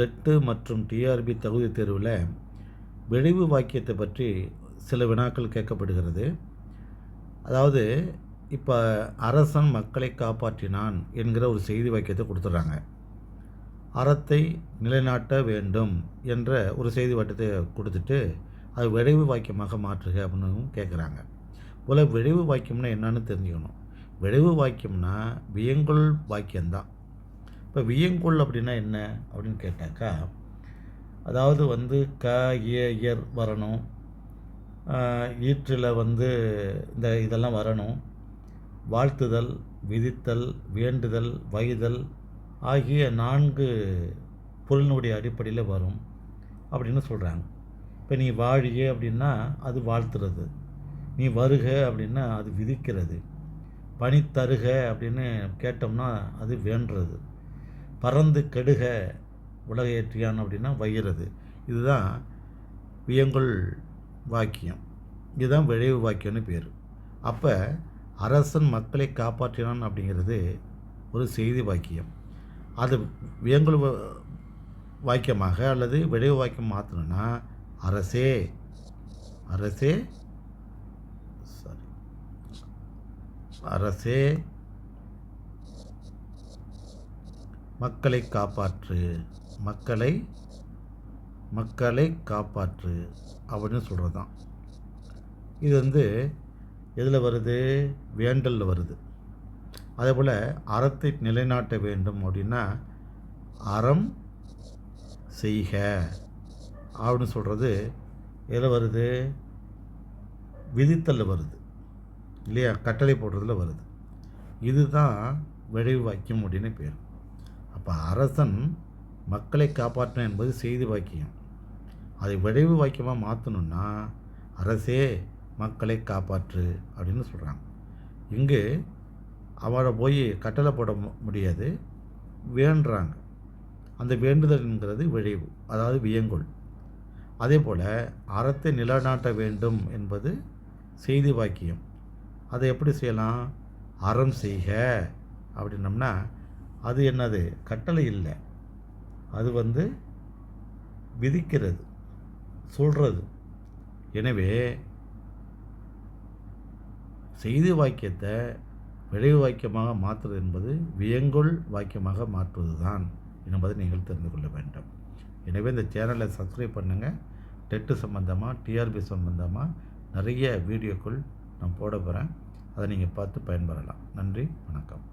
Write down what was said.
TET மற்றும் TRP தகுதி தேர்வில் விளைவு வாக்கியத்தை பற்றி சில வினாக்கள் கேட்கப்படுகிறது. அதாவது இப்போ அரசன் மக்களை காப்பாற்றினான் என்கிற ஒரு செய்தி வாக்கியத்தை கொடுத்துட்றாங்க அறத்தை நிலைநாட்ட வேண்டும் என்ற ஒரு செய்தி வாக்கியத்தை கொடுத்துட்டு அது விளைவு வாக்கியமாக மாற்றுக அப்படின்னு கேட்குறாங்க போல் விளைவு வாக்கியம்னா என்னன்னு தெரிஞ்சுக்கணும். விளைவு வாக்கியம்னா வியங்கொள் வாக்கியம்தான். இப்போ வியங்கொள் அப்படின்னா என்ன அப்படின்னு கேட்டாக்கா அதாவது வந்து க ஏயர் வரணும். ஈற்றில் வந்து இந்த இதெல்லாம் வரணும். வாழ்த்துதல் விதித்தல் வேண்டுதல் வைதல் ஆகிய நான்கு பொருளினுடைய அடிப்படையில் வரும் அப்படின்னு சொல்கிறாங்க இப்போ நீ வாழியே அப்படின்னா அது வாழ்த்துறது. நீ வருக அப்படின்னா அது விதிக்கிறது. பணி தருக அப்படின்னு கேட்டோம்னா அது வேண்டுறது. பறந்து கெடுக உலகையற்றியான் அப்படின்னா வயிறது. இதுதான் வியங்கொள் வாக்கியம். இதுதான் விளைவு வாக்கியம்னு பேர். அப்போ அரசன் மக்களை காப்பாற்றினான் அப்படிங்கிறது ஒரு செய்தி வாக்கியம். அது வியங்கொள் வாக்கியமாக அல்லது விளைவு வாக்கியம் மாற்றணும்னா அரசே அரசே சாரி அரசே மக்களை காப்பாற்று. மக்களை மக்களை காப்பாற்று அப்படின்னு சொல்கிறது தான் இது வந்து எதில் வருது? வேண்டலில் வருது. அதே போல் அறத்தை நிலைநாட்ட வேண்டும் அப்படின்னா அறம் செய்க அப்படின்னு சொல்கிறது எதில் வருது? விதித்தலில் வருது. இல்லையா? கட்டளை போடுறதில் வருது. இதுதான் விளைவு வாக்கியம் அப்படின்னு பேர். அப்போ அரசன் மக்களை காப்பாற்றணும் என்பது செய்தி வாக்கியம். அதை விளைவு வாக்கியமாக மாற்றணுன்னா அரசே மக்களை காப்பாற்று அப்படின்னு சொல்கிறாங்க இங்கு அவரை போய் கட்டளை போட முடியாது. வேண்டுறாங்க அந்த வேண்டுதல்ங்கிறது விளைவு அதாவது வியங்கொள். அதே போல் அறத்தை நிலநாட்ட வேண்டும் என்பது செய்தி வாக்கியம். அதை எப்படி செய்யலாம்? அறம் செய்க அப்படின்னம்னா அது என்னது? கட்டளை இல்லை. அது வந்து விதிக்கிறது சொல்கிறது எனவே செய்தி வாக்கியத்தை விளைவு வாக்கியமாக மாற்றுறது என்பது வியங்கொள் வாக்கியமாக மாற்றுவது தான் என்பதை நீங்கள் தெரிந்து கொள்ள வேண்டும். எனவே இந்த சேனலை சப்ஸ்கிரைப் பண்ணுங்கள் டெட்டு சம்மந்தமாக டிஆர்பி சம்மந்தமாக நிறைய வீடியோக்கள் நான் போட போகிறேன் அதை நீங்கள் பார்த்து பயன்பெறலாம். நன்றி வணக்கம்.